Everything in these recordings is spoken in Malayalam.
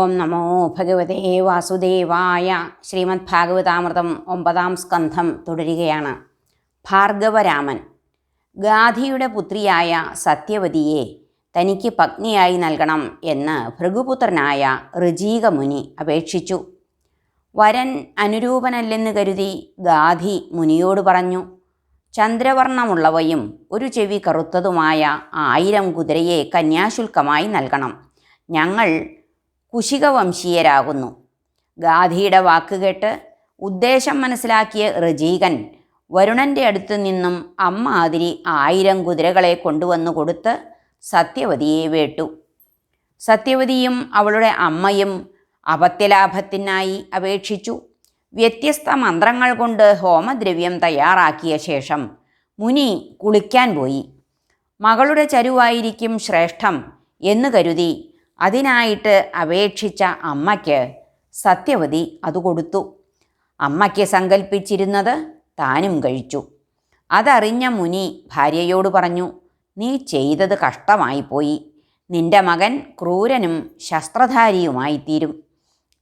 ഓം നമോ ഭഗവതേ വാസുദേവായ. ശ്രീമദ് ഭാഗവതാമൃതം ഒമ്പതാം സ്കന്ധം തുടരുകയാണ്. ഭാർഗവരാമൻ ഗാധിയുടെ പുത്രിയായ സത്യവതിയെ തനിക്ക് പത്നിയായി നൽകണം എന്ന് ഭൃഗുപുത്രനായ ഋജീക മുനി അപേക്ഷിച്ചു. വരൻ അനുരൂപനല്ലെന്ന് കരുതി ഗാധി മുനിയോട് പറഞ്ഞു ചന്ദ്രവർണമുള്ളവയും ഒരു ചെവി കറുത്തതുമായ ആയിരം കുതിരയെ കന്യാശുൽക്കമായി നൽകണം. ഞങ്ങൾ കുശികവംശീയരാകുന്നു. ഗാധിയുടെ വാക്കുകേട്ട് ഉദ്ദേശം മനസ്സിലാക്കിയ ഋജീകൻ വരുണന്റെ അടുത്തു നിന്നും അമ്മാതിരി ആയിരം കുതിരകളെ കൊണ്ടുവന്നു കൊടുത്ത് സത്യവതിയെ വേട്ടു. സത്യവതിയും അവളുടെ അമ്മയും അപത്യലാഭത്തിനായി അപേക്ഷിച്ചു. വ്യത്യസ്ത മന്ത്രങ്ങൾ കൊണ്ട് ഹോമദ്രവ്യം തയ്യാറാക്കിയ ശേഷം മുനി കുളിക്കാൻ പോയി. മകളുടെ ചരുവായിരിക്കും ശ്രേഷ്ഠം എന്ന് കരുതി അതിനായിട്ട് അപേക്ഷിച്ച അമ്മയ്ക്ക് സത്യവതി അത് കൊടുത്തു. അമ്മയ്ക്ക് സങ്കല്പിച്ചിരുന്നത് താനും കഴിച്ചു. അതറിഞ്ഞ മുനി ഭാര്യയോട് പറഞ്ഞു നീ ചെയ്തത് കഷ്ടമായിപ്പോയി. നിന്റെ മകൻ ക്രൂരനും ശസ്ത്രധാരിയുമായിത്തീരും.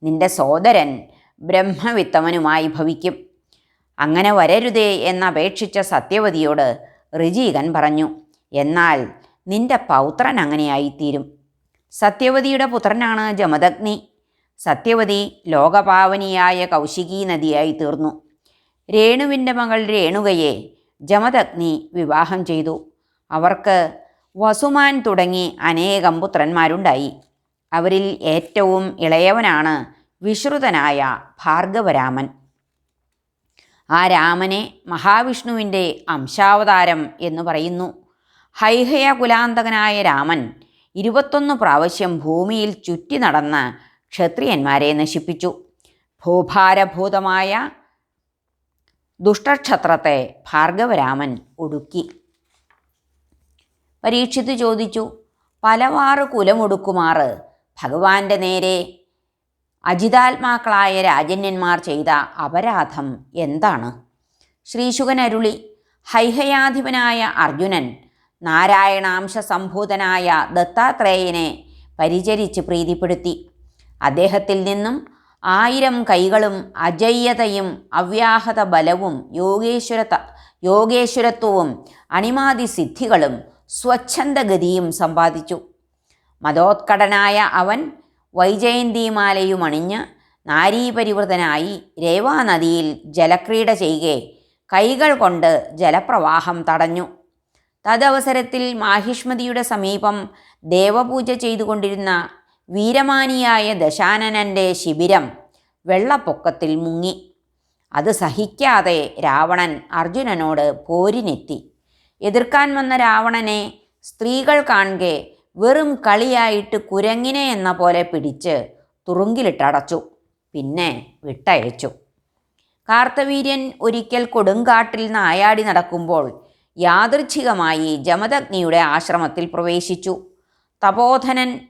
നിന്റെ സോദരൻ ബ്രഹ്മവിത്തമനുമായി ഭവിക്കും. അങ്ങനെ വരരുതേ എന്നപേക്ഷിച്ച സത്യവതിയോട് ഋജീകൻ പറഞ്ഞു എന്നാൽ നിന്റെ പൗത്രൻ അങ്ങനെയായിത്തീരും. സത്യവതിയുടെ പുത്രനാണ് ജമദഗ്നി. സത്യവതി ലോകപാവനിയായ കൗശികി നദിയായി തീർന്നു. രേണുവിന്റെ മകൾ രേണുകയെ ജമദഗ്നി വിവാഹം ചെയ്തു. അവർക്ക് വസുമാൻ തുടങ്ങി അനേകം പുത്രന്മാരുണ്ടായി. അവരിൽ ഏറ്റവും ഇളയവനാണ് വിശ്രുതനായ ഭാർഗവരാമൻ. ആ രാമനെ മഹാവിഷ്ണുവിന്റെ അംശാവതാരം എന്ന് പറയുന്നു. ഹൈഹയ കുലാന്തകനായ രാമൻ ഇരുപത്തൊന്ന് പ്രാവശ്യം ഭൂമിയിൽ ചുറ്റി നടന്ന് ക്ഷത്രിയന്മാരെ നശിപ്പിച്ചു. ഭൂഭാരഭൂതമായ ദുഷ്ടക്ഷത്രത്തെ ഭാർഗവരാമൻ ഒടുക്കി. പരീക്ഷിത് ചോദിച്ചു പലവാറ് കുലമൊടുക്കുമാറ് ഭഗവാന്റെ നേരെ അജിതാത്മാക്കളായ രാജന്യന്മാർ ചെയ്ത അപരാധം എന്താണ്? ശ്രീശുകൻ അരുളി ഹൈഹയാധിപനായ അർജുനൻ നാരായണാംശ സംഭൂതനായ ദത്താത്രേയനെ പരിചരിച്ച് പ്രീതിപ്പെടുത്തി. അദ്ദേഹത്തിൽ നിന്നും ആയിരം കൈകളും അജയ്യതയും അവ്യാഹത ബലവും യോഗേശ്വര യോഗേശ്വരത്വവും അണിമാതി സിദ്ധികളും സ്വച്ഛന്ദഗതിയും സമ്പാദിച്ചു. മതോത്കടനായ അവൻ വൈജയന്തിമാലയും അണിഞ്ഞ് നാരീപരിവൃതനായി രേവാനദിയിൽ ജലക്രീഡ ചെയ്യുകെ കൈകൾ കൊണ്ട് ജലപ്രവാഹം തടഞ്ഞു. തദവസരത്തിൽ മാഹിഷ്മതിയുടെ സമീപം ദേവപൂജ ചെയ്തുകൊണ്ടിരുന്ന വീരമാനിയായ ദശാനനന്റെ ശിബിരം വെള്ളപ്പൊക്കത്തിൽ മുങ്ങി. അത് സഹിക്കാതെ രാവണൻ അർജുനനോട് പോരിനെത്തി. എതിർക്കാൻ വന്ന രാവണനെ സ്ത്രീകൾ കാണുകെ വെറും കളിയായിട്ട് കുരങ്ങിനെ എന്ന പോലെ പിടിച്ച് തുറുങ്കിലിട്ടടച്ചു പിന്നെ വിട്ടയച്ചു. കാർത്തവീര്യൻ ഒരിക്കൽ കൊടുങ്കാട്ടിൽ നായാടി നടക്കുമ്പോൾ യാദൃച്ഛികമായി ജമദഗ്നിയുടെ ആശ്രമത്തിൽ പ്രവേശിച്ചു. തപോധനൻ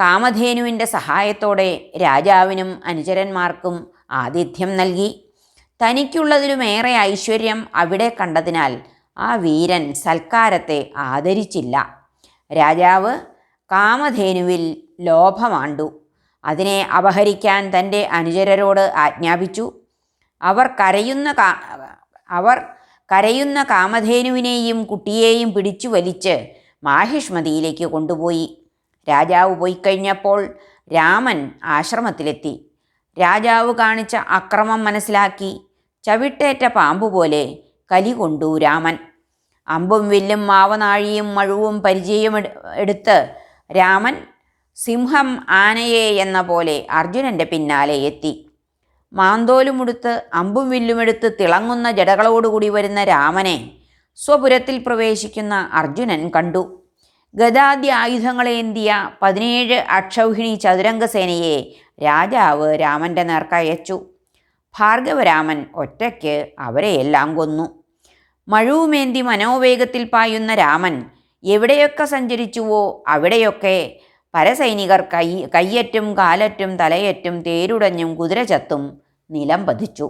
കാമധേനുവിന്റെ സഹായത്തോടെ രാജാവിനും അനുചരന്മാർക്കും ആതിഥ്യം നൽകി. തനിക്കുള്ളതിലുമേറെ ഐശ്വര്യം അവിടെ കണ്ടതിനാൽ ആ വീരൻ സൽക്കാരത്തെ ആദരിച്ചില്ല. രാജാവ് കാമധേനുവിൽ ലോഭമാണ്ടു. അതിനെ അപഹരിക്കാൻ തന്റെ അനുചരരോട് ആജ്ഞാപിച്ചു. അവർ കരയുന്ന അവർ കരയുന്ന കാമധേനുവിനെയും കുട്ടിയെയും പിടിച്ചു വലിച്ച് മാഹിഷ്മതിയിലേക്ക് കൊണ്ടുപോയി. രാജാവ് പോയി കഴിഞ്ഞപ്പോൾ രാമൻ ആശ്രമത്തിലെത്തി. രാജാവ് കാണിച്ച അക്രമം മനസ്സിലാക്കി. ചവിട്ടേറ്റ പാമ്പ് പോലെ കലി കൊണ്ടു രാമൻ. അമ്പും വില്ലും മാവനാഴിയും മഴുവും പരിചയം എടുത്ത് രാമൻ സിംഹം ആനയെ എന്ന പോലെ അർജുനന്റെ പിന്നാലെ എത്തി. മാന്തോലുമുടുത്ത് അമ്പും വില്ലുമെടുത്ത് തിളങ്ങുന്ന ജടകളോടുകൂടി വരുന്ന രാമനെ സ്വപുരത്തിൽ പ്രവേശിക്കുന്ന അർജുനൻ കണ്ടു. ഗതാദ്യ ആയുധങ്ങളേന്തിയ പതിനേഴ് അക്ഷൗഹിണി ചതുരംഗസേനയെ രാജാവ് രാമന്റെ നേർക്കയച്ചു. ഭാർഗവരാമൻ ഒറ്റയ്ക്ക് അവരെയെല്ലാം കൊന്നു. മഴുവുമേന്തി മനോവേഗത്തിൽ പായുന്ന രാമൻ എവിടെയൊക്കെ സഞ്ചരിച്ചുവോ അവിടെയൊക്കെ പരസൈനികർ കൈ കയ്യറ്റും കാലറ്റും തലയറ്റും തേരുടഞ്ഞും കുതിരചത്തും നിലം പതിച്ചു.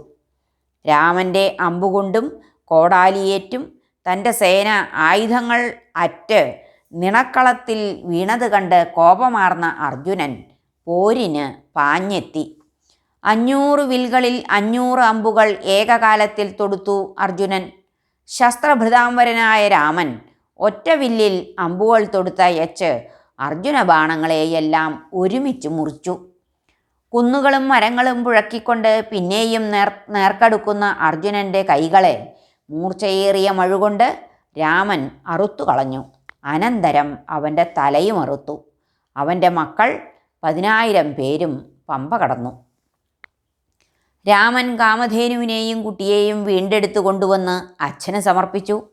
രാമന്റെ അമ്പുകൊണ്ടും കോടാലിയേറ്റും തന്റെ സേന ആയുധങ്ങൾ അറ്റ് നിണക്കളത്തിൽ വീണത് കണ്ട് കോപമാർന്ന അർജുനൻ പോരിന് പാഞ്ഞെത്തി. അഞ്ഞൂറ് വിൽകളിൽ അഞ്ഞൂറ് അമ്പുകൾ ഏകകാലത്തിൽ തൊടുത്തു അർജുനൻ. ശസ്ത്രഭൃതാംബരനായ രാമൻ ഒറ്റ വില്ലിൽ അമ്പുകൾ തൊടുത്തയച്ച് അർജുന ബാണങ്ങളെയെല്ലാം ഒരുമിച്ച് മുറിച്ചു. കുന്നുകളും മരങ്ങളും പുഴക്കിക്കൊണ്ട് പിന്നെയും നേർ നേർക്കടുക്കുന്ന അർജുനന്റെ കൈകളെ മൂർച്ചയേറിയ മഴുകൊണ്ട് രാമൻ അറുത്തു കളഞ്ഞു. അനന്തരം അവന്റെ തലയും അറുത്തു. അവന്റെ മക്കൾ പതിനായിരം പേരും പമ്പ കടന്നു. രാമൻ കാമധേനുവിനെയും കുട്ടിയെയും വീണ്ടെടുത്തു കൊണ്ടുവന്ന് അച്ഛന് സമർപ്പിച്ചു.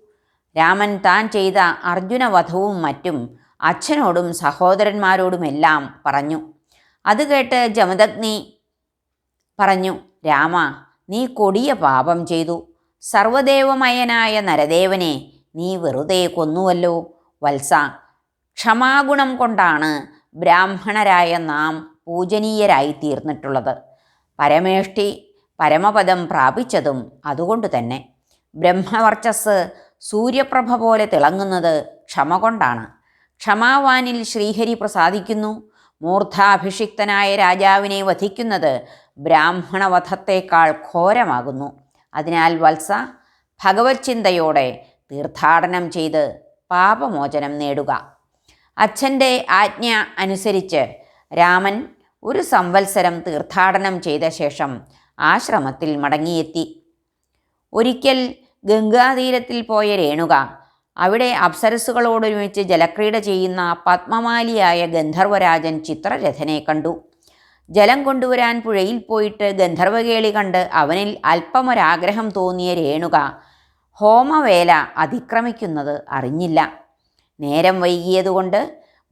രാമൻ താൻ ചെയ്ത അർജുനവധവും മറ്റും അച്ഛനോടും സഹോദരന്മാരോടുമെല്ലാം പറഞ്ഞു. അത് കേട്ട് ജമദഗ്നി പറഞ്ഞു രാമ നീ കൊടിയ പാപം ചെയ്തു. സർവദേവമയനായ നരദേവനെ നീ വെറുതെ കൊന്നുവല്ലോ. വത്സ ക്ഷമാഗുണം കൊണ്ടാണ് ബ്രാഹ്മണരായ നാം പൂജനീയരായി തീർന്നിട്ടുള്ളത്. പരമേഷ്ടി പരമപദം പ്രാപിച്ചതും അതുകൊണ്ട് തന്നെ. ബ്രഹ്മവർച്ചസ് സൂര്യപ്രഭ പോലെ തിളങ്ങുന്നത് ക്ഷമ കൊണ്ടാണ് ക്ഷമാവാനിൽ ശ്രീഹരി പ്രസാദിക്കുന്നു. മൂർധാഭിഷിക്തനായ രാജാവിനെ വധിക്കുന്നത് ബ്രാഹ്മണവധത്തേക്കാൾ ഘോരമാകുന്നു. അതിനാൽ വത്സ ഭഗവത് ചിന്തയോടെ തീർത്ഥാടനം ചെയ്ത് പാപമോചനം നേടുക. അച്ഛന്റെ ആജ്ഞ അനുസരിച്ച് രാമൻ ഒരു സംവത്സരം തീർത്ഥാടനം ചെയ്ത ശേഷം ആശ്രമത്തിൽ മടങ്ങിയെത്തി. ഒരിക്കൽ ഗംഗാതീരത്തിൽ പോയ രേണുക അവിടെ അപ്സരസ്സുകളോടൊരുമിച്ച് ജലക്രീഡ ചെയ്യുന്ന പത്മമാലിയായ ഗന്ധർവരാജൻ ചിത്രരഥനെ കണ്ടു. ജലം കൊണ്ടുവരാൻ പുഴയിൽ പോയിട്ട് ഗന്ധർവകേളി കണ്ട് അവനിൽ അല്പമൊരാഗ്രഹം തോന്നിയ രേണുക ഹോമവേല അതിക്രമിക്കുന്നത് അറിഞ്ഞില്ല. നേരം വൈകിയതുകൊണ്ട്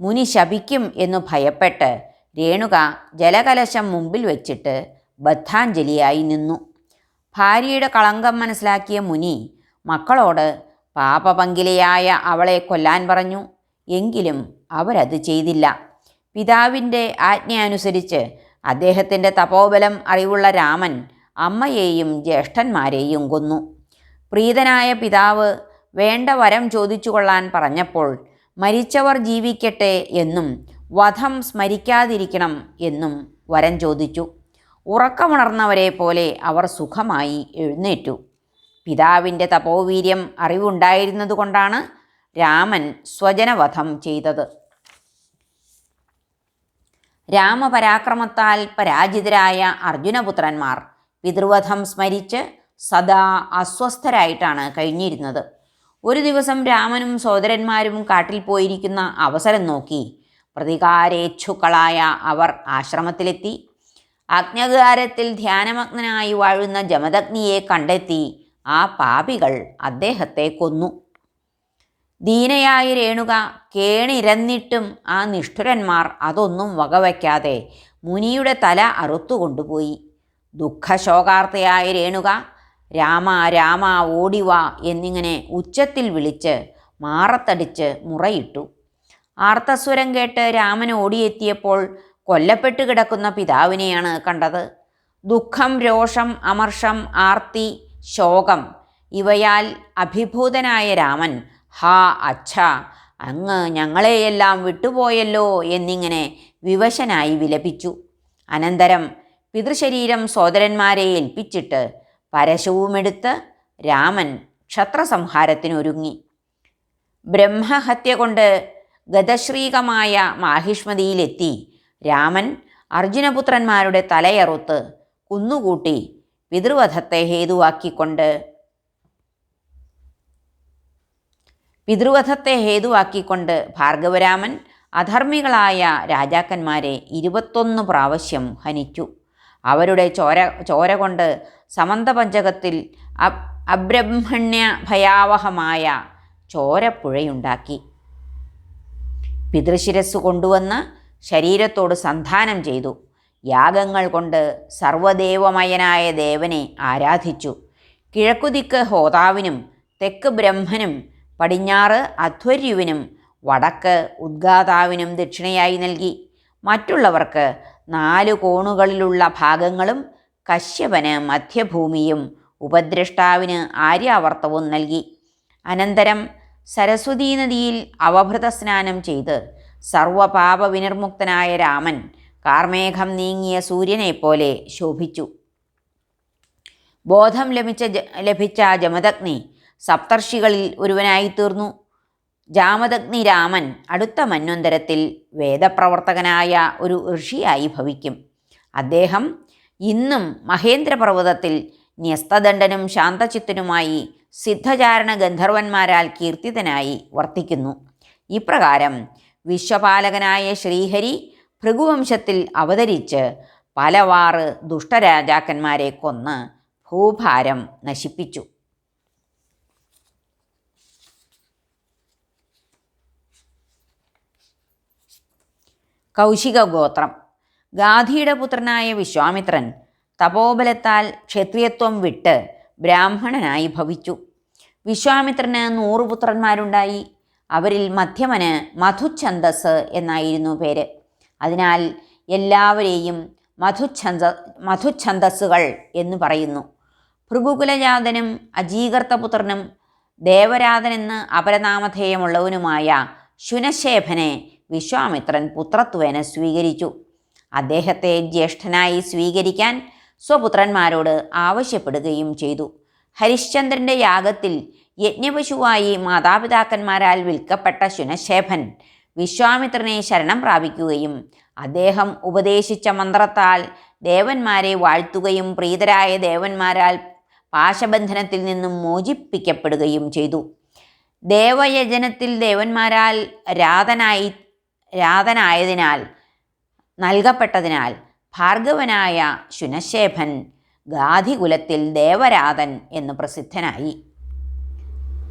മുനി ശപിക്കും എന്ന് ഭയപ്പെട്ട് രേണുക ജലകലശം മുമ്പിൽ വെച്ചിട്ട് ബദ്ധാഞ്ജലിയായി നിന്നു. ഭാര്യയുടെ കളങ്കം മനസ്സിലാക്കിയ മുനി മക്കളോട് പാപപങ്കിലയായ അവളെ കൊല്ലാൻ പറഞ്ഞു. എങ്കിലും അവരത് ചെയ്തില്ല. പിതാവിന്റെ ആജ്ഞ അനുസരിച്ച് അദ്ദേഹത്തിന്റെ തപോബലം അറിവുള്ള രാമൻ അമ്മയെയും ജ്യേഷ്ഠന്മാരെയും കൊന്നു. പ്രീതനായ പിതാവ് വേണ്ട വരം ചോദിച്ചു കൊള്ളാൻ പറഞ്ഞപ്പോൾ മരിച്ചവർ ജീവിക്കട്ടെ എന്നും വധം സ്മരിക്കാതിരിക്കണം എന്നും വരം ചോദിച്ചു. ഉറക്കമുണർന്നവരെ പോലെ അവർ സുഖമായി എഴുന്നേറ്റു. പിതാവിന്റെ തപോവീര്യം അറിവുണ്ടായിരുന്നതുകൊണ്ടാണ് രാമൻ സ്വജനവധം ചെയ്തത്. രാമപരാക്രമത്താൽ പരാജിതരായ അർജുനപുത്രന്മാർ പിതൃവധം സ്മരിച്ച് സദാ അസ്വസ്ഥരായിട്ടാണ് കഴിഞ്ഞിരുന്നത്. ഒരു ദിവസം രാമനും സോദരന്മാരും കാട്ടിൽ പോയിരിക്കുന്ന അവസരം നോക്കി പ്രതികാരേച്ഛുക്കളായ അവർ ആശ്രമത്തിലെത്തി. അഗ്നകാരത്തിൽ ധ്യാനമഗ്നനായി വാഴുന്ന ജമദഗ്നിയെ കണ്ടെത്തി ആ പാപികൾ അദ്ദേഹത്തെ കൊന്നു. ദീനയായി രേണുക കേണിരന്നിട്ടും ആ നിഷ്ഠുരന്മാർ അതൊന്നും വകവയ്ക്കാതെ മുനിയുടെ തല അറുത്തുകൊണ്ടുപോയി. ദുഃഖശോകാർത്തയായ രേണുക രാമ രാമ ഓടിവ എന്നിങ്ങനെ ഉച്ചത്തിൽ വിളിച്ച് മാറത്തടിച്ച് മുറയിട്ടു. ആർത്തസ്വരം കേട്ട് രാമൻ ഓടിയെത്തിയപ്പോൾ കൊല്ലപ്പെട്ട് കിടക്കുന്ന പിതാവിനെയാണ് കണ്ടത്. ദുഃഖം രോഷം അമർഷം ആർത്തി ശോകം. ഇവയാൽ അഭിഭൂതനായ രാമൻ ഹാ അച്ഛ അങ്ങ് ഞങ്ങളെയെല്ലാം വിട്ടുപോയല്ലോ എന്നിങ്ങനെ വിവശനായി വിലപിച്ചു. അനന്തരം പിതൃശരീരം സോദരന്മാരെ ഏൽപ്പിച്ചിട്ട് പരശുവുമെടുത്ത് രാമൻ ക്ഷത്രസംഹാരത്തിനൊരുങ്ങി. ബ്രഹ്മഹത്യ കൊണ്ട് ഗതശ്രീകമായ മാഹിഷ്മതിയിലെത്തി രാമൻ അർജുനപുത്രന്മാരുടെ തലയറുത്ത് കുന്നുകൂട്ടി പിതൃവധത്തെ ഹേതുവാക്കിക്കൊണ്ട് പിതൃവധത്തെ ഹേതുവാക്കിക്കൊണ്ട് ഭാർഗവരാമൻ അധർമ്മികളായ രാജാക്കന്മാരെ ഇരുപത്തൊന്ന് പ്രാവശ്യം ഹനിച്ചു. അവരുടെ ചോര ചോര കൊണ്ട് സമന്തപഞ്ചകത്തിൽ അബ് അബ്രഹ്മണ്യ ഭയാവഹമായ ചോരപ്പുഴയുണ്ടാക്കി. പിതൃശിരസ് കൊണ്ടുവന്ന് ശരീരത്തോട് സന്ധാനം ചെയ്തു. യാഗങ്ങൾ കൊണ്ട് സർവദേവമയനായ ദേവനെ ആരാധിച്ചു. കിഴക്കുദിക്ക് ഹോതാവിനും തെക്ക് ബ്രഹ്മനും പടിഞ്ഞാറ് അധ്വര്യുവിനും വടക്ക് ഉദ്ഗാതാവിനും ദക്ഷിണയായി നൽകി. മറ്റുള്ളവർക്ക് നാലു കോണുകളിലുള്ള ഭാഗങ്ങളും കശ്യപന് മധ്യഭൂമിയും ഉപദ്രഷ്ടാവിന് ആര്യാവർത്തവും നൽകി. അനന്തരം സരസ്വതീ നദിയിൽ അവഭൃത സ്നാനം ചെയ്ത് സർവപാപ വിനിർമുക്തനായ രാമൻ കാർമേഘം നീങ്ങിയ സൂര്യനെപ്പോലെ ശോഭിച്ചു. ബോധം ലഭിച്ച ലഭിച്ച ജമദഗ്നി സപ്തർഷികളിൽ ഒരുവനായി തീർന്നു ജാമദഗ്നി രാമൻ അടുത്ത മന്വന്തരത്തിൽ വേദപ്രവർത്തകനായ ഒരു ഋഷിയായി ഭവിക്കും. അദ്ദേഹം ഇന്നും മഹേന്ദ്രപർവതത്തിൽ ന്യസ്തദണ്ഡനും ശാന്തചിത്തനുമായി സിദ്ധചാരണ ഗന്ധർവന്മാരാൽ കീർത്തിതനായി വർത്തിക്കുന്നു. ഇപ്രകാരം വിശ്വപാലകനായ ശ്രീഹരി ഭൃഗുവംശത്തിൽ അവതരിച്ച് പലവാറ് ദുഷ്ടരാജാക്കന്മാരെ കൊന്ന് ഭൂഭാരം നശിപ്പിച്ചു. കൗശിക ഗോത്രം ഗാധിയുടെ പുത്രനായ വിശ്വാമിത്രൻ തപോബലത്താൽ ക്ഷത്രിയത്വം വിട്ട് ബ്രാഹ്മണനായി ഭവിച്ചു. വിശ്വാമിത്രന് നൂറുപുത്രന്മാരുണ്ടായി അവരിൽ മധ്യമന് മധുഛന്ദസ് എന്നായിരുന്നു പേര്. അതിനാൽ എല്ലാവരെയും മധുഛന്ദ മധുഛന്ദസ്സുകൾ എന്ന് പറയുന്നു. ഭൃഗുകുലജാതനും അജീകർത്തപുത്രനും ദേവരാതനെന്ന് അപരനാമധേയമുള്ളവനുമായ ശുനശേഖനെ വിശ്വാമിത്രൻ പുത്രത്വേന സ്വീകരിച്ചു. അദ്ദേഹത്തെ ജ്യേഷ്ഠനായി സ്വീകരിക്കാൻ സ്വപുത്രന്മാരോട് ആവശ്യപ്പെടുകയും ചെയ്തു. ഹരിശ്ചന്ദ്രന്റെ യാഗത്തിൽ യജ്ഞപശുവായി മാതാപിതാക്കന്മാരാൽ വിൽക്കപ്പെട്ട ശുനശേഖൻ വിശ്വാമിത്രനെ ശരണം പ്രാപിക്കുകയും അദ്ദേഹം ഉപദേശിച്ച മന്ത്രത്താൽ ദേവന്മാരെ വാഴ്ത്തുകയും പ്രീതരായ ദേവന്മാരാൽ പാശബന്ധനത്തിൽ നിന്നും മോചിപ്പിക്കപ്പെടുകയും ചെയ്തു. ദേവയജനത്തിൽ ദേവന്മാരാൽ രാതനായി രാതനായതിനാൽ നൽകപ്പെട്ടതിനാൽ ഭാർഗവനായ ശുനശേഭൻ ഗാധികുലത്തിൽ ദേവരാതൻ എന്ന് പ്രസിദ്ധനായി.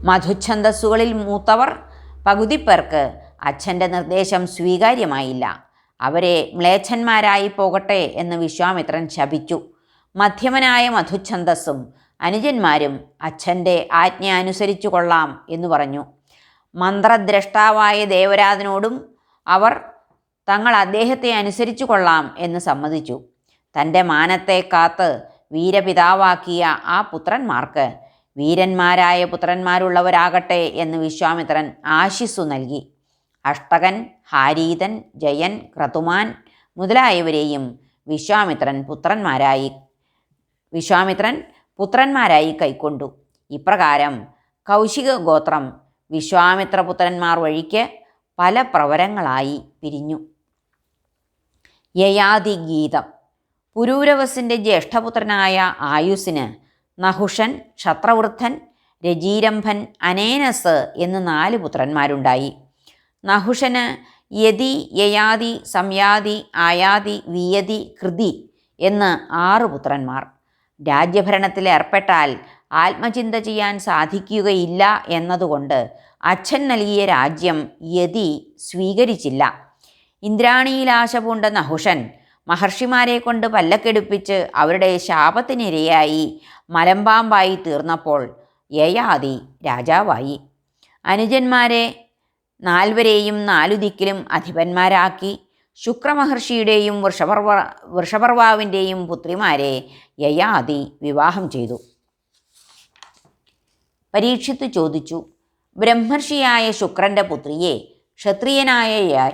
മധുഛന്ദസ്സുകളിൽ മൂത്തവർ പകുതി പേർക്ക് അച്ഛന്റെ നിർദ്ദേശം സ്വീകാര്യമായില്ല. അവരെ മ്ലേച്ഛന്മാരായി പോകട്ടെ എന്ന് വിശ്വാമിത്രൻ ശപിച്ചു. മധ്യമനായ മധുച്ഛന്ദസ്സും അനുജന്മാരും അച്ഛന്റെ ആജ്ഞ അനുസരിച്ചു കൊള്ളാം എന്ന് പറഞ്ഞു. മന്ത്രദ്രഷ്ടാവായ ദേവരാജനോടും അവർ തങ്ങൾ അദ്ദേഹത്തെ അനുസരിച്ചു കൊള്ളാം എന്ന് സമ്മതിച്ചു. തന്റെ മാനത്തെ കാത്ത് വീരപിതാവാക്കിയ ആ പുത്രന്മാർക്ക് വീരന്മാരായ പുത്രന്മാരുള്ളവരാകട്ടെ എന്ന് വിശ്വാമിത്രൻ ആശിസ്സു നൽകി. അഷ്ടകൻ ഹാരീതൻ ജയൻ ക്രതുമാൻ മുതലായവരെയും വിശ്വാമിത്രൻ പുത്രന്മാരായി വിശ്വാമിത്രൻ പുത്രന്മാരായി കൈക്കൊണ്ടു. ഇപ്രകാരം കൗശിക ഗോത്രം വിശ്വാമിത്രപുത്രന്മാർ വഴിക്ക് പല പ്രവരങ്ങളായി പിരിഞ്ഞു. യയാതി ഗീതം പുരൂരവസിന്റെ ജ്യേഷ്ഠപുത്രനായ ആയുസിന് നഹുഷൻ ക്ഷത്രവൃദ്ധൻ രജീരംഭൻ അനേനസ് എന്ന് നാല് പുത്രന്മാരുണ്ടായി. നഹുഷന് യതി യയാതി സംയാതി ആയാതി വിയതി കൃതി എന്ന് ആറ് പുത്രന്മാർ. രാജ്യഭരണത്തിൽ ഏർപ്പെട്ടാൽ ആത്മചിന്ത ചെയ്യാൻ സാധിക്കുകയില്ല എന്നതുകൊണ്ട് അച്ഛൻ നൽകിയ രാജ്യം യതി സ്വീകരിച്ചില്ല. ഇന്ദ്രാണിയിൽ ആശ പൂണ്ട നഹുഷൻ മഹർഷിമാരെ കൊണ്ട് പല്ലക്കെടുപ്പിച്ച് അവരുടെ ശാപത്തിനിരയായി മലമ്പാമ്പായി തീർന്നപ്പോൾ യയാതി രാജാവായി. അനുജന്മാരെ നാൽവരെയും നാലു ദിക്കിലും അധിപന്മാരാക്കി ശുക്രമഹർഷിയുടെയും വൃഷപർവ വൃഷപർവാവിന്റെയും പുത്രിമാരെ യയാതി വിവാഹം ചെയ്തു. പരീക്ഷിത്ത് ചോദിച്ചു ബ്രഹ്മർഷിയായ ശുക്രന്റെ പുത്രിയെ ക്ഷത്രിയനായ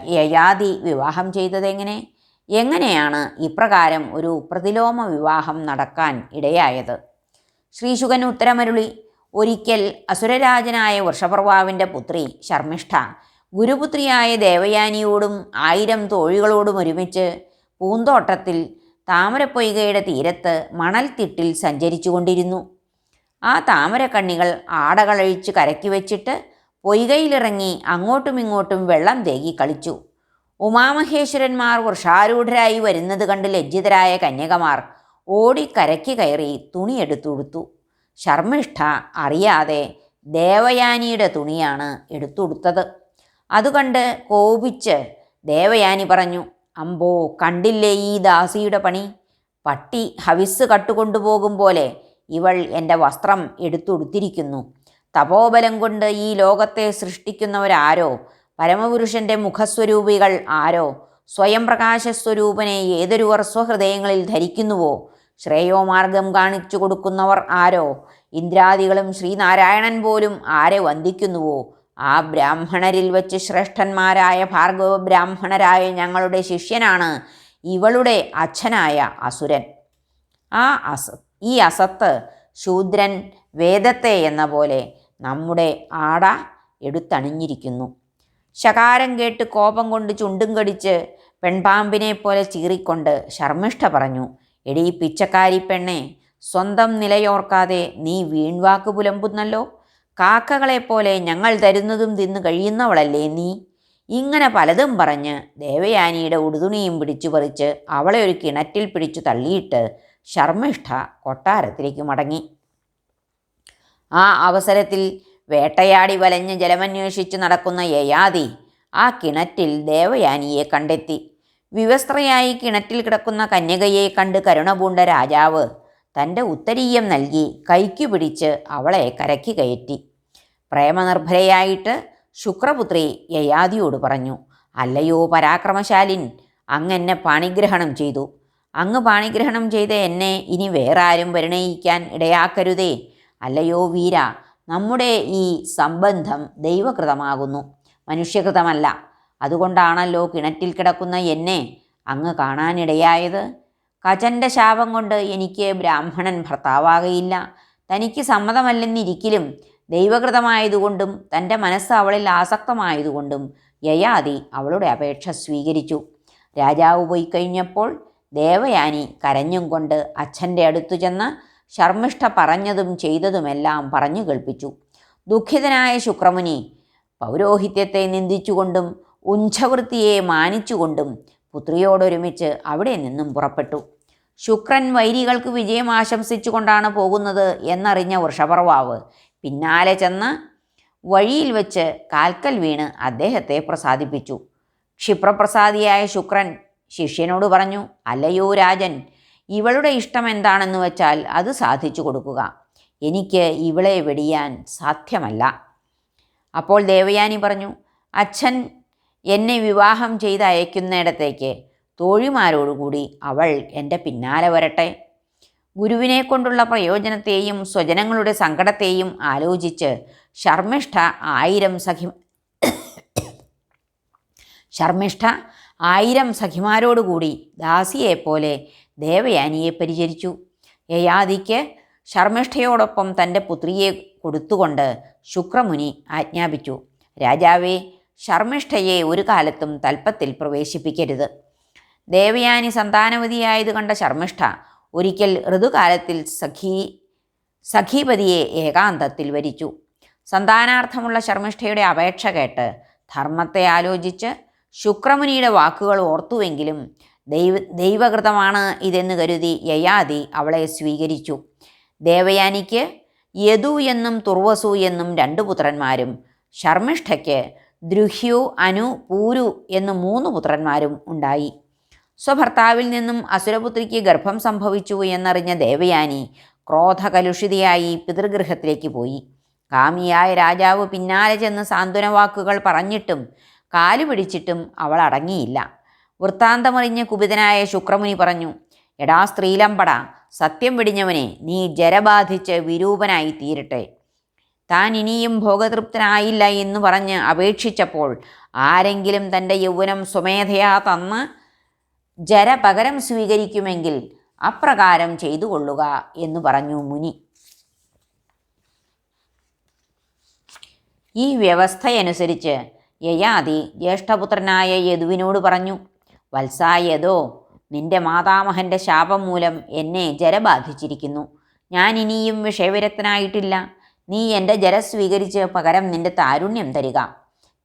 യയാതി വിവാഹം ചെയ്തതെങ്ങനെ? എങ്ങനെയാണ് ഇപ്രകാരം ഒരു പ്രതിലോമ വിവാഹം നടക്കാൻ ഇടയായത്? ശ്രീശുകൻ ഉത്തരമരുളി ഒരിക്കൽ അസുരരാജനായ വൃഷപർവാവിന്റെ പുത്രി ശർമ്മിഷ്ഠ ഗുരുപുത്രിയായ ദേവയാനിയോടും ആയിരം തോഴികളോടും ഒരുമിച്ച് പൂന്തോട്ടത്തിൽ താമരപ്പൊയ്കയുടെ തീരത്ത് മണൽത്തിട്ടിൽ സഞ്ചരിച്ചു കൊണ്ടിരുന്നു ആ താമരക്കണ്ണികൾ ആടകളഴിച്ച് കരക്കി വെച്ചിട്ട് പൊയ്കയിലിറങ്ങി അങ്ങോട്ടും ഇങ്ങോട്ടും വെള്ളം തേകി കളിച്ചു. ഉമാമഹേശ്വരന്മാർ വൃഷാരൂഢരായി വരുന്നത് കണ്ട് ലജ്ജിതരായ കന്യകമാർ ഓടി കരയ്ക്ക് കയറി തുണിയെടുത്തുടുത്തു ശർമ്മിഷ്ഠ അറിയാതെ ദേവയാനിയുടെ തുണിയാണ് എടുത്തുടുത്തത് അതുകണ്ട് കോപിച്ച് ദേവയാനി പറഞ്ഞു അമ്പോ കണ്ടില്ലേ ഈ ദാസിയുടെ പണി? പട്ടി ഹവിസ് കട്ടുകൊണ്ടുപോകും പോലെ ഇവൾ എന്റെ വസ്ത്രം എടുത്തുടുത്തിരിക്കുന്നു തപോബലം കൊണ്ട് ഈ ലോകത്തെ സൃഷ്ടിക്കുന്നവരാരോ? പരമപുരുഷന്റെ മുഖസ്വരൂപികൾ ആരോ? സ്വയം പ്രകാശസ്വരൂപനെ ഏതൊരുവർ സ്വഹൃദയങ്ങളിൽ ധരിക്കുന്നുവോ? ശ്രേയോമാർഗം കാണിച്ചു കൊടുക്കുന്നവർ ആരോ? ഇന്ദ്രാദികളും ശ്രീനാരായണൻ പോലും ആരെ വന്ദിക്കുന്നുവോ? ആ ബ്രാഹ്മണരിൽ വച്ച് ശ്രേഷ്ഠന്മാരായ ഭാർഗവ ബ്രാഹ്മണരായ ഞങ്ങളുടെ ശിഷ്യനാണ് ഇവളുടെ അച്ഛനായ അസുരൻ. ആ അസ ഈ അസത്ത് ശൂദ്രൻ വേദത്തെ എന്ന പോലെ നമ്മുടെ ആട എടുത്തണിഞ്ഞിരിക്കുന്നു. ശകാരം കേട്ട് കോപം കൊണ്ട് ചുണ്ടും കടിച്ച് പെൺപാമ്പിനെ പോലെ ചീറിക്കൊണ്ട് ശർമ്മിഷ്ഠ പറഞ്ഞു എടീ പിച്ചക്കാരി പെണ്ണെ സ്വന്തം നിലയോർക്കാതെ നീ വീൺവാക്ക് പുലമ്പുന്നല്ലോ. കാക്കകളെപ്പോലെ ഞങ്ങൾ തരുന്നതും തിന്നു കഴിയുന്നവളല്ലേ നീ? ഇങ്ങനെ പലതും പറഞ്ഞ് ദേവയാനിയുടെ ഉടുതുണിയും പിടിച്ചു പറിച്ച് അവളെ ഒരു കിണറ്റിൽ പിടിച്ചു തള്ളിയിട്ട് ശർമ്മിഷ്ഠ കൊട്ടാരത്തിലേക്ക് മടങ്ങി. ആ അവസരത്തിൽ വേട്ടയാടി വലഞ്ഞ് ജലമന്വേഷിച്ച് നടക്കുന്ന യയാതി ആ കിണറ്റിൽ ദേവയാനിയെ കണ്ടെത്തി. വിവസ്ത്രയായി കിണറ്റിൽ കിടക്കുന്ന കന്യകയെ കണ്ട് കരുണ പൂണ്ട രാജാവ് തന്റെ ഉത്തരീയം നൽകി കൈക്കു പിടിച്ച് അവളെ കരയ്ക്ക് കയറ്റി. പ്രേമനിർഭരയായിട്ട് ശുക്രപുത്രി യയാദിയോട് പറഞ്ഞു അല്ലയോ പരാക്രമശാലിൻ അങ്ങെന്നെ പാണിഗ്രഹണം ചെയ്തു. അങ്ങ് പാണിഗ്രഹണം ചെയ്ത എന്നെ ഇനി വേറാരും പരിണയിക്കാൻ ഇടയാക്കരുതേ. അല്ലയോ വീര നമ്മുടെ ഈ സംബന്ധം ദൈവകൃതമാകുന്നു. മനുഷ്യകൃതമല്ല അതുകൊണ്ടാണല്ലോ കിണറ്റിൽ കിടക്കുന്ന എന്നെ അങ്ങ് കാണാനിടയായത്. കചന്റെ ശാപം കൊണ്ട് എനിക്ക് ബ്രാഹ്മണൻ ഭർത്താവാകയില്ല. തനിക്ക് സമ്മതമല്ലെന്നിരിക്കലും ദൈവകൃതമായതുകൊണ്ടും തന്റെ മനസ്സ് അവളിൽ ആസക്തമായതുകൊണ്ടും യയാതി അവളുടെ അപേക്ഷ സ്വീകരിച്ചു. രാജാവ് പോയി കഴിഞ്ഞപ്പോൾ ദേവയാനി കരഞ്ഞും കൊണ്ട് അച്ഛന്റെ അടുത്തു ചെന്ന് ശർമ്മിഷ്ഠ പറഞ്ഞതും ചെയ്തതുമെല്ലാം പറഞ്ഞു കേൾപ്പിച്ചു. ദുഃഖിതനായ ശുക്രമുനി പൗരോഹിത്യത്തെ നിന്ദിച്ചുകൊണ്ടും ഉഞ്ചവൃത്തിയെ മാനിച്ചുകൊണ്ടും പുത്രിയോടൊരുമിച്ച് അവിടെ നിന്നും പുറപ്പെട്ടു. ശുക്രൻ വൈരികൾക്ക് വിജയം ആശംസിച്ചുകൊണ്ടാണ് പോകുന്നത് എന്നറിഞ്ഞ വൃഷപർവാവ് പിന്നാലെ ചെന്ന് വഴിയിൽ വെച്ച് കാൽക്കൽ വീണ് അദ്ദേഹത്തെ പ്രസാദിപ്പിച്ചു. ക്ഷിപ്രപ്രസാദിയായ ശുക്രൻ ശിഷ്യനോട് പറഞ്ഞു അല്ലയോ രാജൻ ഇവളുടെ ഇഷ്ടം എന്താണെന്ന് വെച്ചാൽ അത് സാധിച്ചു കൊടുക്കുക. എനിക്ക് ഇവളെ വെടിയാൻ സാധ്യമല്ല. അപ്പോൾ ദേവയാനി പറഞ്ഞു അച്ഛൻ എന്നെ വിവാഹം ചെയ്ത് അയക്കുന്നിടത്തേക്ക് തോഴിമാരോടുകൂടി അവൾ എന്റെ പിന്നാലെ വരട്ടെ. ഗുരുവിനെ കൊണ്ടുള്ള പ്രയോജനത്തെയും സ്വജനങ്ങളുടെ സങ്കടത്തെയും ആലോചിച്ച് ശർമ്മിഷ്ഠ ആയിരം സഖി ശർമ്മിഷ്ഠ ആയിരം സഖിമാരോടുകൂടി ദാസിയെപ്പോലെ ദേവയാനിയെ പരിചരിച്ചു. യയാദിക്ക് ശർമ്മിഷ്ഠയോടൊപ്പം തന്റെ പുത്രിയെ കൊടുത്തുകൊണ്ട് ശുക്രമുനി ആജ്ഞാപിച്ചു. രാജാവേ ശർമ്മിഷ്ഠയെ ഒരു കാലത്തും തൽപ്പത്തിൽ പ്രവേശിപ്പിക്കരുത്. ദേവയാനി സന്താനവതിയായത് കണ്ട ശർമ്മിഷ്ഠ ഒരിക്കൽ ഋതുകാലത്തിൽ സഖി സഖീപതിയെ ഏകാന്തത്തിൽ വരിച്ചു. സന്താനാർത്ഥമുള്ള ശർമ്മിഷ്ഠയുടെ അപേക്ഷ കേട്ട് ധർമ്മത്തെ ആലോചിച്ച് ശുക്രമുനിയുടെ വാക്കുകൾ ഓർത്തുവെങ്കിലും ദൈവ ദൈവകൃതമാണ് ഇതെന്ന് കരുതി യയാതി അവളെ സ്വീകരിച്ചു. ദേവയാനിക്ക് യദു എന്നും തുർവസു എന്നും രണ്ടു പുത്രന്മാരും ശർമ്മിഷ്ഠയ്ക്ക് ദ്രുഹ്യു അനു പൂരു എന്ന് മൂന്ന് പുത്രന്മാരും ഉണ്ടായി. സ്വഭർത്താവിൽ നിന്നും അസുരപുത്രിക്ക് ഗർഭം സംഭവിച്ചു എന്നറിഞ്ഞ ദേവയാനി ക്രോധകലുഷിതയായി പിതൃഗൃഹത്തിലേക്ക് പോയി. കാമിയായ രാജാവ് പിന്നാലെ ചെന്ന് സാന്ത്വനവാക്കുകൾ പറഞ്ഞിട്ടും കാലു പിടിച്ചിട്ടും അവൾ അടങ്ങിയില്ല. വൃത്താന്തമറിഞ്ഞ് കുപിതനായ ശുക്രമുനി പറഞ്ഞു എടാ സ്ത്രീലമ്പട സത്യം വെടിഞ്ഞവനെ നീ ജരബാധിച്ച് വിരൂപനായി തീരട്ടെ താൻ ഇനിയും ഭോഗതൃപ്തനായില്ല എന്ന് പറഞ്ഞ് അപേക്ഷിച്ചപ്പോൾ ആരെങ്കിലും തന്റെ യൗവനം സ്വമേധയാ തന്ന് ജര പകരം സ്വീകരിക്കുമെങ്കിൽ അപ്രകാരം ചെയ്തു കൊള്ളുക എന്ന് പറഞ്ഞു മുനി. ഈ വ്യവസ്ഥയനുസരിച്ച് യയാതി ജ്യേഷ്ഠപുത്രനായ യദുവിനോട് പറഞ്ഞു വത്സായതോ നിന്റെ മാതാമഹന്റെ ശാപം മൂലം എന്നെ ജര ബാധിച്ചിരിക്കുന്നു ഞാൻ ഇനിയും വിഷയവിരക്തനായിട്ടില്ല. നീ എന്റെ ജര സ്വീകരിച്ച് പകരം നിന്റെ താരുണ്യം തരിക.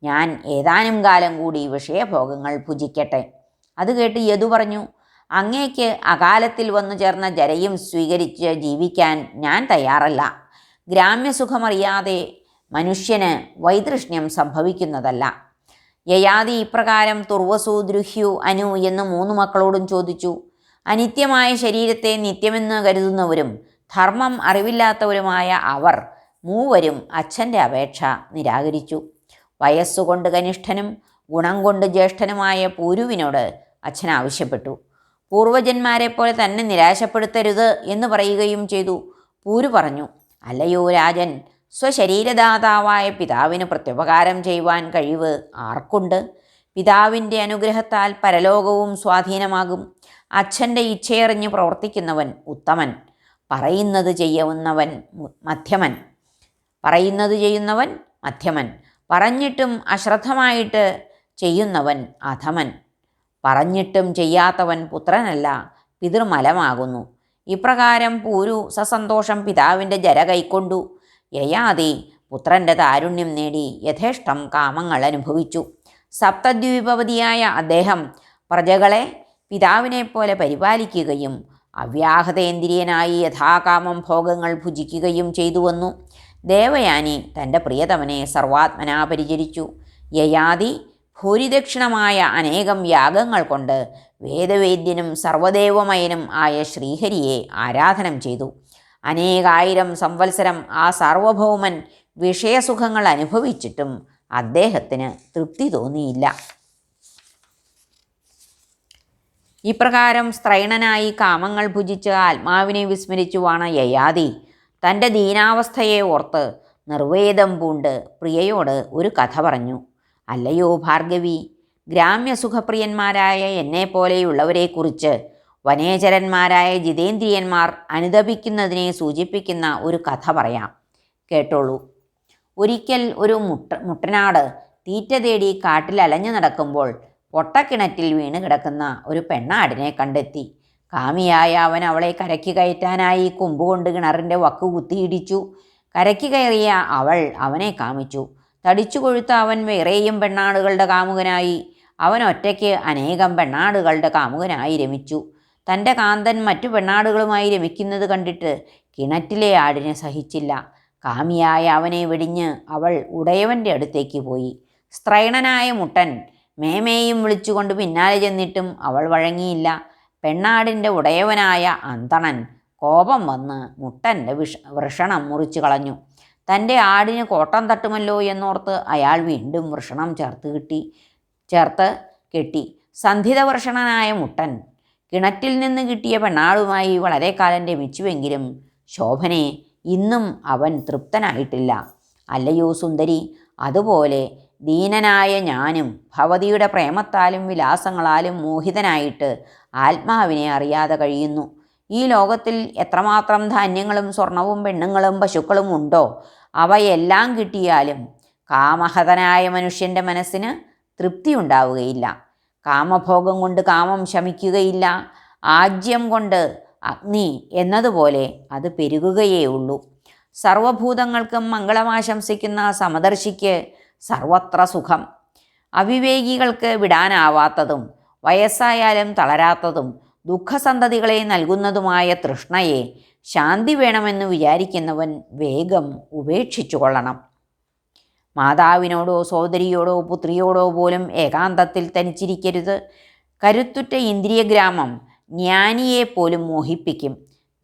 ഞാൻ ഏതാനും കാലം കൂടി വിഷയഭോഗങ്ങൾ ഭുജിക്കട്ടെ. അത് കേട്ട് യദു പറഞ്ഞു അങ്ങേക്ക് അകാലത്തിൽ വന്നു ചേർന്ന ജരയും സ്വീകരിച്ച് ജീവിക്കാൻ ഞാൻ തയ്യാറല്ല. ഗ്രാമ്യസുഖമറിയാതെ മനുഷ്യന് വൈതൃഷ്ണ്യം സംഭവിക്കുന്നതല്ല. യയാതി ഇപ്രകാരം തുർവസു ദ്രുഹ്യു അനു എന്ന് മൂന്ന് മക്കളോടും ചോദിച്ചു. അനിത്യമായ ശരീരത്തെ നിത്യമെന്ന് കരുതുന്നവരും ധർമ്മം അറിവില്ലാത്തവരുമായ അവർ മൂവരും അച്ഛന്റെ അപേക്ഷ നിരാകരിച്ചു. വയസ്സുകൊണ്ട് കനിഷ്ഠനും ഗുണം കൊണ്ട് ജ്യേഷ്ഠനുമായ പൂരുവിനോട് അച്ഛൻ ആവശ്യപ്പെട്ടു. പൂർവജന്മാരെ പോലെ തന്നെ നിരാശപ്പെടുത്തരുത് എന്ന് പറയുകയും ചെയ്തു. പൂരു പറഞ്ഞു അല്ലയോ രാജൻ സ്വശരീരദാതാവായ പിതാവിന് പ്രത്യുപകാരം ചെയ്യുവാൻ കഴിവ് ആർക്കുണ്ട്? പിതാവിന്റെ അനുഗ്രഹത്താൽ പരലോകവും സ്വാധീനമാകും. അച്ഛന്റെ ഇച്ഛയറിഞ്ഞ് പ്രവർത്തിക്കുന്നവൻ ഉത്തമൻ. പറയുന്നത് ചെയ്യുന്നവൻ മധ്യമൻ. പറയുന്നത് ചെയ്യുന്നവൻ മധ്യമൻ പറഞ്ഞിട്ടും അശ്രദ്ധമായിട്ട് ചെയ്യുന്നവൻ അധമൻ. പറഞ്ഞിട്ടും ചെയ്യാത്തവൻ പുത്രനല്ല പിതൃമലമാകുന്നു. ഇപ്രകാരം പൂരു സസന്തോഷം പിതാവിന്റെ ജര കൈക്കൊണ്ടു യയാതി പുത്രന്റെ താരുണ്യം നേടി യഥേഷ്ടം കാമങ്ങൾ അനുഭവിച്ചു. സപ്തദ്വീപവതിയായ അദ്ദേഹം പ്രജകളെ പിതാവിനെപ്പോലെ പരിപാലിക്കുകയും അവ്യാഹതേന്ദ്രിയനായി യഥാകാമം ഭോഗങ്ങൾ ഭുജിക്കുകയും ചെയ്തു വന്നു ദേവയാനി തന്റെ പ്രിയതമനെ സർവാത്മനാ പരിചരിച്ചു. യയാതി ഭൂരിദക്ഷിണമായ അനേകം യാഗങ്ങൾ കൊണ്ട് വേദവേദ്യനും സർവദേവമയനും ആയ ശ്രീഹരിയെ ആരാധനം ചെയ്തു. അനേകായിരം സംവത്സരം ആ സാർവഭൗമൻ വിഷയസുഖങ്ങൾ അനുഭവിച്ചിട്ടും അദ്ദേഹത്തിന് തൃപ്തി തോന്നിയില്ല. ഇപ്രകാരം സ്ത്രൈണനായി കാമങ്ങൾ ഭുജിച്ച് ആത്മാവിനെ വിസ്മരിച്ചുവാണ് യയാതി തന്റെ ദീനാവസ്ഥയെ ഓർത്ത് നിർവേദം പൂണ്ട് പ്രിയയോട് ഒരു കഥ പറഞ്ഞു. അല്ലയോ ഭാർഗവി ഗ്രാമ്യസുഖപ്രിയന്മാരായ എന്നെപ്പോലെയുള്ളവരെക്കുറിച്ച് വനേചരന്മാരായ ജിതേന്ദ്രിയന്മാർ അനുദപിക്കുന്നതിനെ സൂചിപ്പിക്കുന്ന ഒരു കഥ പറയാം. കേട്ടോളൂ. ഒരിക്കൽ ഒരു മുട്ട മുട്ടനാട് തീറ്റ തേടി കാട്ടിൽ അലഞ്ഞു നടക്കുമ്പോൾ പൊട്ടക്കിണറ്റിൽ വീണ് കിടക്കുന്ന ഒരു പെണ്ണാടിനെ കണ്ടെത്തി. കാമിയായ അവൻ അവളെ കരയ്ക്ക് കയറ്റാനായി കൊമ്പുകൊണ്ട് കിണറിന്റെ വക്ക് കുത്തിയിടിച്ചു. കരയ്ക്ക് കയറിയ അവൾ അവനെ കാമിച്ചു. തടിച്ചു കൊഴുത്ത അവൻ വേറെയും പെണ്ണാടുകളുടെ കാമുകനായി. അവൻ ഒറ്റയ്ക്ക് അനേകം പെണ്ണാടുകളുടെ കാമുകനായി രമിച്ചു. തന്റെ കാന്തൻ മറ്റു പെണ്ണാടുകളുമായി രമിക്കുന്നത് കണ്ടിട്ട് കിണറ്റിലെ ആടിനെ സഹിച്ചില്ല. കാമിയായ അവനെ വെടിഞ്ഞ് അവൾ ഉടയവന്റെ അടുത്തേക്ക് പോയി. സ്ത്രൈണനായ മുട്ടൻ മേമേയും വിളിച്ചുകൊണ്ട് പിന്നാലെ ചെന്നിട്ടും അവൾ വഴങ്ങിയില്ല. പെണ്ണാടിന്റെ ഉടയവനായ അന്തണൻ കോപം വന്ന് മുട്ടന്റെ വിഷ വൃഷണം മുറിച്ചു കളഞ്ഞു. തന്റെ ആടിന് കോട്ടം തട്ടുമല്ലോ എന്നോർത്ത് അയാൾ വീണ്ടും വൃഷണം ചേർത്ത് കിട്ടി ചേർത്ത് കെട്ടി. സന്ധിതവൃഷണനായ മുട്ടൻ കിണറ്റിൽ നിന്ന് കിട്ടിയ പെണ്ണാളുമായി വളരെ കാലം രമിച്ചുവെങ്കിലും ശോഭനെ ഇന്നും അവൻ തൃപ്തനായിട്ടില്ല. അല്ലയോ സുന്ദരി അതുപോലെ ദീനനായ ഞാനും ഭവതിയുടെ പ്രേമത്താലും വിലാസങ്ങളാലും മോഹിതനായിട്ട് ആത്മാവിനെ അറിയാതെ കഴിയുന്നു. ഈ ലോകത്തിൽ എത്രമാത്രം ധാന്യങ്ങളും സ്വർണവും പെണ്ണുങ്ങളും പശുക്കളും ഉണ്ടോ? അവയെല്ലാം കിട്ടിയാലും കാമഹതനായ മനുഷ്യന്റെ മനസ്സിന് തൃപ്തി ഉണ്ടാവുകയില്ല. കാമഭോഗം കൊണ്ട് കാമം ശമിക്കുകയില്ല. ആജ്യം കൊണ്ട് അഗ്നി എന്നതുപോലെ അത് പെരുകുകയേ ഉള്ളൂ. സർവഭൂതങ്ങൾക്കും മംഗളമാശംസിക്കുന്ന സമദർശിക്ക് സർവത്ര സുഖം. അവിവേകികൾക്ക് വിടാനാവാത്തതും വയസ്സായാലും തളരാത്തതും ദുഃഖസന്തതികളെ നൽകുന്നതുമായ തൃഷ്ണയെ ശാന്തി വേണമെന്ന് വിചാരിക്കുന്നവൻ വേഗം ഉപേക്ഷിച്ചു കൊള്ളണം മാതാവിനോടോ സോദരിയോടോ പുത്രിയോടോ പോലും ഏകാന്തത്തിൽ തനിച്ചിരിക്കരുത്. കരുത്തുറ്റ ഇന്ദ്രിയഗ്രാമം ജ്ഞാനിയെ പോലും മോഹിപ്പിക്കും.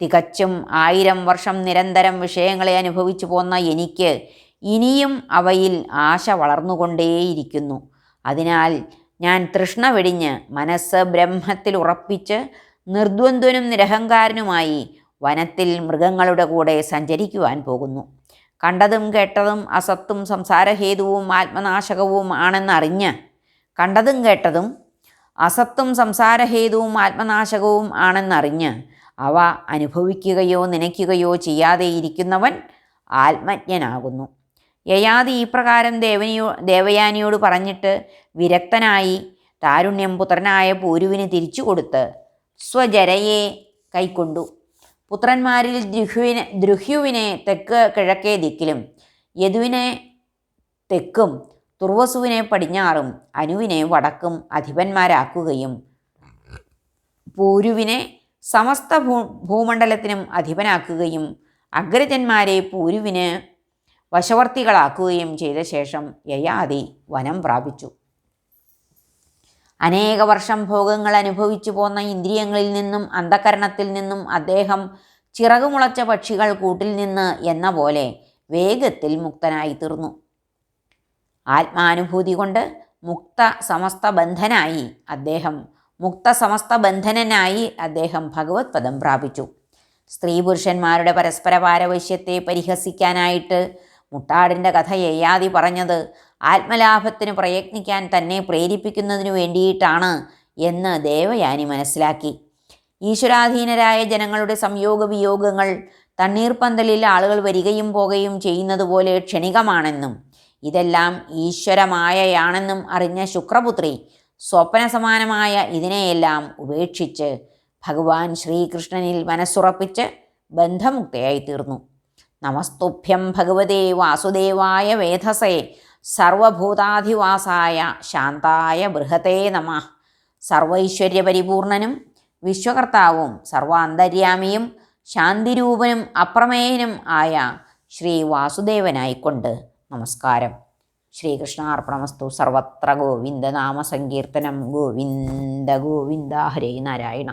തികച്ചും ആയിരം വർഷം നിരന്തരം വിഷയങ്ങളെ അനുഭവിച്ചു പോന്ന എനിക്ക് ഇനിയും അവയിൽ ആശ വളർന്നുകൊണ്ടേയിരിക്കുന്നു. അതിനാൽ ഞാൻ തൃഷ്ണ വെടിഞ്ഞ് മനസ്സ് ബ്രഹ്മത്തിൽ ഉറപ്പിച്ച് നിർദ്വന്ദ്വനും നിരഹങ്കാരനുമായി വനത്തിൽ മൃഗങ്ങളുടെ കൂടെ സഞ്ചരിക്കുവാൻ പോകുന്നു. കണ്ടതും കേട്ടതും അസത്തും സംസാരഹേതുവും ആത്മനാശകവും ആണെന്നറിഞ്ഞ് കണ്ടതും കേട്ടതും അസത്തും സംസാരഹേതുവും ആത്മനാശകവും ആണെന്നറിഞ്ഞ് അവ അനുഭവിക്കുകയോ നനയ്ക്കുകയോ ചെയ്യാതെ ഇരിക്കുന്നവൻ ആത്മജ്ഞനാകുന്നു. യയാതി ഇപ്രകാരം പ്രകാരം ദേവനിയോ ദേവയാനിയോട് പറഞ്ഞിട്ട് വിരക്തനായി താരുണ്യം പുത്രനായ പൂരുവിന് തിരിച്ചു കൊടുത്ത് സ്വജരയെ കൈക്കൊണ്ടു. പുത്രന്മാരിൽ ദ്രുഹുവിനെ ദ്രുഹ്യുവിനെ തെക്ക് കിഴക്കേ ദിക്കിലും യദുവിനെ തെക്കും തുർവസുവിനെ പടിഞ്ഞാറും അനുവിനെ വടക്കും അധിപന്മാരാക്കുകയും പൂരുവിനെ സമസ്ത ഭൂ ഭൂമണ്ഡലത്തിനും അധിപനാക്കുകയും അഗ്രജന്മാരെ പൂരുവിന് വശവർത്തികളാക്കുകയും ചെയ്ത ശേഷം യയാതി വനം പ്രാപിച്ചു. അനേക വർഷം ഭോഗങ്ങൾ അനുഭവിച്ചു പോന്ന ഇന്ദ്രിയങ്ങളിൽ നിന്നും അന്ധകരണത്തിൽ നിന്നും അദ്ദേഹം ചിറകുമുളച്ച പക്ഷികൾ കൂട്ടിൽ നിന്ന് എന്ന പോലെ വേഗത്തിൽ മുക്തനായി തീർന്നു. ആത്മാനുഭൂതി കൊണ്ട് മുക്ത സമസ്ത ബന്ധനായി അദ്ദേഹം മുക്ത സമസ്ത ബന്ധനനായി അദ്ദേഹം ഭഗവത് പദം പ്രാപിച്ചു. സ്ത്രീ പുരുഷന്മാരുടെ പരസ്പര പാരവശ്യത്തെ പരിഹസിക്കാനായിട്ട് മുട്ടാടിന്റെ കഥ യയാതി പറഞ്ഞത് ആത്മലാഭത്തിന് പ്രയത്നിക്കാൻ തന്നെ പ്രേരിപ്പിക്കുന്നതിനു വേണ്ടിയിട്ടാണ് എന്ന് ദേവയാനി മനസ്സിലാക്കി. ഈശ്വരാധീനരായ ജനങ്ങളുടെ സംയോഗ വിയോഗങ്ങൾ തണ്ണീർപ്പന്തലിൽ ആളുകൾ വരികയും പോകുകയും ചെയ്യുന്നത് പോലെ ക്ഷണികമാണെന്നും ഇതെല്ലാം ഈശ്വരമായയാണെന്നും അറിഞ്ഞ ശുക്രപുത്രി സ്വപ്ന സമാനമായ ഇതിനെയെല്ലാം ഉപേക്ഷിച്ച് ഭഗവാൻ ശ്രീകൃഷ്ണനിൽ മനസ്സുറപ്പിച്ച് ബന്ധമുക്തയായി തീർന്നു നമസ്തുഭ്യം ഭഗവതേ വാസുദേവായ വേധസേ. സർവഭൂതാധിവാസായ ശാന്തായ ബൃഹതേ നമ. സർവൈശ്വര്യപരിപൂർണനും വിശ്വകർത്താവും സർവാന്തര്യാമിയും ശാന്തിരൂപനും അപ്രമേയനും ആയ ശ്രീ വാസുദേവനായിക്കൊണ്ട് നമസ്കാരം. ശ്രീകൃഷ്ണാർപ്പണമസ്തു സർവത്ര ഗോവിന്ദനാമ സങ്കീർത്തനം ഗോവിന്ദ ഗോവിന്ദ ഹരേ നാരായണ.